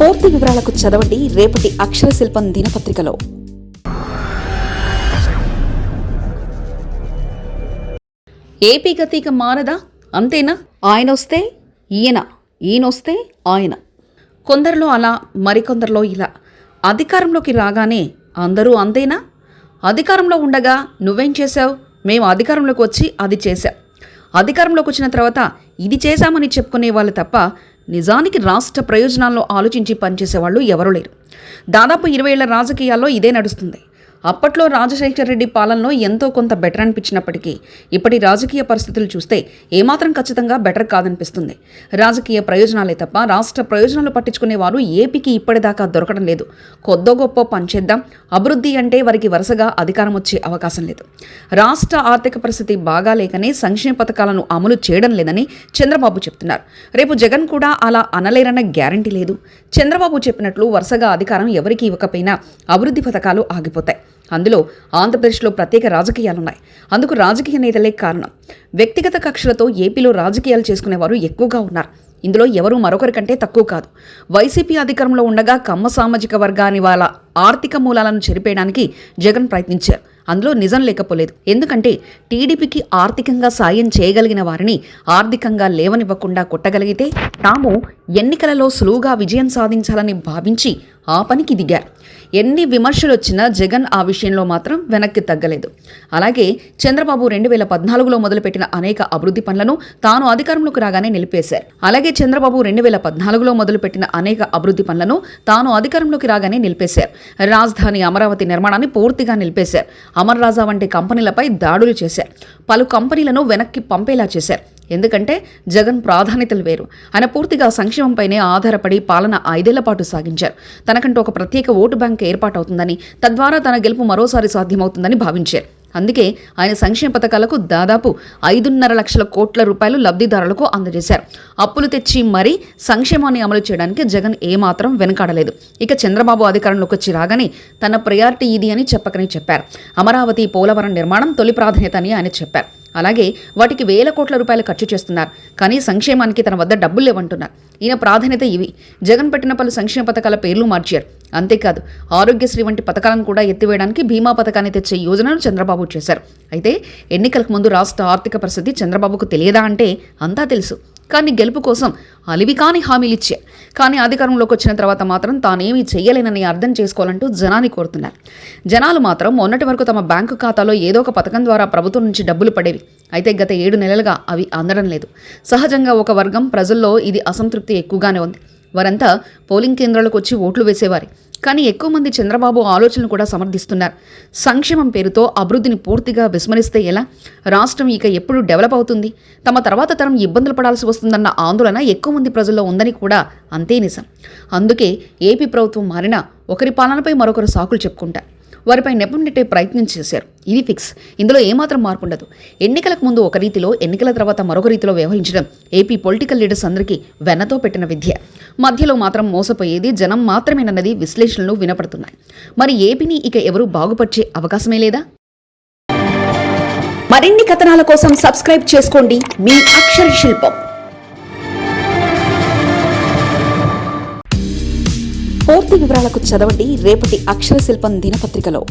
పూర్తి వివరాలకు చదవండి రేపటి అక్షర శిల్పం దినపత్రికలో. ఏపీ గతిక మారదా? అంతేనా? ఆయన వస్తే ఈయన ఈయనొస్తే ఆయన. కొందరిలో అలా మరికొందరిలో ఇలా. అధికారంలోకి రాగానే అందరూ అంతేనా? అధికారంలో ఉండగా నువ్వేం చేశావు? మేము అధికారంలోకి వచ్చి అది చేశాం. అధికారంలోకి వచ్చిన తర్వాత ఇది చేశామని చెప్పుకునే వాళ్ళు తప్ప నిజానికి రాష్ట్ర ప్రయోజనాల్లో ఆలోచించి పనిచేసేవాళ్ళు ఎవరూ లేరు. దాదాపు ఇరవై ఏళ్ళ రాజకీయాల్లో ఇదే నడుస్తుంది. అప్పట్లో రాజశేఖర రెడ్డి పాలనలో ఎంతో కొంత బెటర్ అనిపించినప్పటికీ ఇప్పటి రాజకీయ పరిస్థితులు చూస్తే ఏమాత్రం ఖచ్చితంగా బెటర్ కాదనిపిస్తుంది. రాజకీయ ప్రయోజనాలే తప్ప రాష్ట్ర ప్రయోజనాలు పట్టించుకునే వారు ఏపీకి ఇప్పటిదాకా దొరకడం లేదు. కొద్దో గొప్ప పనిచేద్దాం అభివృద్ధి అంటే వారికి వరుసగా అధికారం వచ్చే అవకాశం లేదు. రాష్ట్ర ఆర్థిక పరిస్థితి బాగాలేకనే సంక్షేమ పథకాలను అమలు చేయడం లేదని చంద్రబాబు చెప్తున్నారు. రేపు జగన్ కూడా అలా అనలేరన్న గ్యారంటీ లేదు. చంద్రబాబు చెప్పినట్లు వరుసగా అధికారం ఎవరికి ఇవ్వకపోయినా అభివృద్ధి పథకాలు ఆగిపోతాయి. అందులో ఆంధ్రప్రదేశ్లో ప్రత్యేక రాజకీయాలున్నాయి. అందుకు రాజకీయ నేతలే కారణం. వ్యక్తిగత కక్షలతో ఏపీలో రాజకీయాలు చేసుకునేవారు ఎక్కువగా ఉన్నారు. ఇందులో ఎవరూ మరొకరి కంటే తక్కువ కాదు. వైసీపీ అధికారంలో ఉండగా కమ్మ సామాజిక వర్గాన్ని వాళ్ళ ఆర్థిక మూలాలను చెరిపేయడానికి జగన్ ప్రయత్నించారు. అందులో నిజం లేకపోలేదు. ఎందుకంటే టీడీపీకి ఆర్థికంగా సాయం చేయగలిగిన వారిని ఆర్థికంగా లేవనివ్వకుండా కొట్టగలిగితే తాము ఎన్నికలలో సులువుగా విజయం సాధించాలని భావించి ఆ పనికి దిగారు ఎన్ని విమర్శలు వచ్చినా జగన్ ఆ విషయంలో మాత్రం వెనక్కి తగ్గలేదు. అలాగే చంద్రబాబు రెండు వేల పద్నాలుగులో మొదలుపెట్టిన అనేక అభివృద్ధి పనులను తాను అధికారంలోకి రాగానే నిలిపేశారు. అలాగే చంద్రబాబు రెండు వేల పద్నాలుగులో మొదలుపెట్టిన అనేక అభివృద్ధి పనులను తాను అధికారంలోకి రాగానే నిలిపేశారు. రాజధాని అమరావతి నిర్మాణాన్ని పూర్తిగా నిలిపేశారు. అమర్ రాజా వంటి కంపెనీలపై దాడులు చేశారు. పలు కంపెనీలను వెనక్కి పంపేలా చేశారు. ఎందుకంటే జగన్ ప్రాధాన్యతలు వేరు. ఆయన పూర్తిగా సంక్షేమంపైనే ఆధారపడి పాలన ఐదేళ్ళ పాటు సాగించారు. తనకంటూ ఒక ప్రత్యేక ఓటు బ్యాంక్ ఏర్పాటవుతుందని తద్వారా తన గెలుపు మరోసారి సాధ్యమవుతుందని భావించారు. అందుకే ఆయన సంక్షేమ పథకాలకు దాదాపు ఐదున్నర లక్షల కోట్ల రూపాయలు లబ్ధిదారులకు అందజేశారు. అప్పులు తెచ్చి మరీ సంక్షేమాన్ని అమలు చేయడానికి జగన్ ఏమాత్రం వెనకాడలేదు. ఇక చంద్రబాబు అధికారంలోకి వచ్చి రాగానే తన ప్రయారిటీ ఇది అని చెప్పకని చెప్పారు. అమరావతి పోలవరం నిర్మాణం తొలి ప్రాధాన్యత అని ఆయన చెప్పారు. అలాగే వాటికి వేల కోట్ల రూపాయలు ఖర్చు చేస్తున్నారు. కానీ సంక్షేమానికి తన వద్ద డబ్బులు లేవంటున్నారు. ఈయన ప్రాధాన్యత ఇవి. జగన్ పెట్టిన పలు సంక్షేమ పథకాల పేర్లు మార్చారు. అంతేకాదు ఆరోగ్యశ్రీ వంటి పథకాలను కూడా ఎత్తివేయడానికి బీమా పథకాన్ని తెచ్చే యోజనను చంద్రబాబు చేశారు. అయితే ఎన్నికలకు ముందు రాష్ట్ర ఆర్థిక పరిస్థితి చంద్రబాబుకు తెలియదా అంటే అంతా తెలుసు. కానీ గెలుపు కోసం అలివి కాని హామీలు ఇచ్చే కానీ అధికారంలోకి వచ్చిన తర్వాత మాత్రం తానేమీ చేయలేనని అర్థం చేసుకోవాలంటూ జనాన్ని కోరుతున్నారు. జనాలు మాత్రం మొన్నటి వరకు తమ బ్యాంకు ఖాతాలో ఏదో ఒక పథకం ద్వారా ప్రభుత్వం నుంచి డబ్బులు పడేవి. అయితే గత ఏడు నెలలుగా అవి అందడం లేదు. సహజంగా ఒక వర్గం ప్రజల్లో ఇది అసంతృప్తి ఎక్కువగానే ఉంది. వారంతా పోలింగ్ కేంద్రాలకు వచ్చి ఓట్లు వేసేవారు. కానీ ఎక్కువ మంది చంద్రబాబు ఆలోచనలు కూడా సమర్థిస్తున్నారు. సంక్షేమం పేరుతో అభివృద్ధిని పూర్తిగా విస్మరిస్తే ఎలా? రాష్ట్రం ఇక ఎప్పుడు డెవలప్ అవుతుంది? తమ తర్వాత తరం ఇబ్బందులు పడాల్సి వస్తుందన్న ఆందోళన ఎక్కువ మంది ప్రజల్లో ఉందని కూడా అంతే నిజం. అందుకే ఏపీ ప్రభుత్వం మారినా ఒకరి పాలనపై మరొకరు సాకులు చెప్పుకుంటారు. వారిపై నెపం నెట్టే ప్రయత్నం చేశారు. ఇది ఫిక్స్. ఇందులో ఏమాత్రం మార్పు ఉండదు. ఎన్నికలకు ముందు ఒక రీతిలో ఎన్నికల తర్వాత మరొక రీతిలో వ్యవహరించడం ఏపీ పొలిటికల్ లీడర్స్ అందరికీ వెన్నతో పెట్టిన విద్య. మధ్యలో మాత్రం మోసపోయేది జనం మాత్రమేనన్నది విశ్లేషణలు వినపడుతున్నాయి. మరి ఏపీని ఇక ఎవరూ బాగుపరిచే అవకాశమే లేదా? మరిన్ని కథనాల కోసం సబ్స్క్రైబ్ చేసుకోండి మీ అక్షర శిల్పం. పూర్తి వివరాలకు చదవండి రేపటి అక్షర శిల్పం దినపత్రికలో.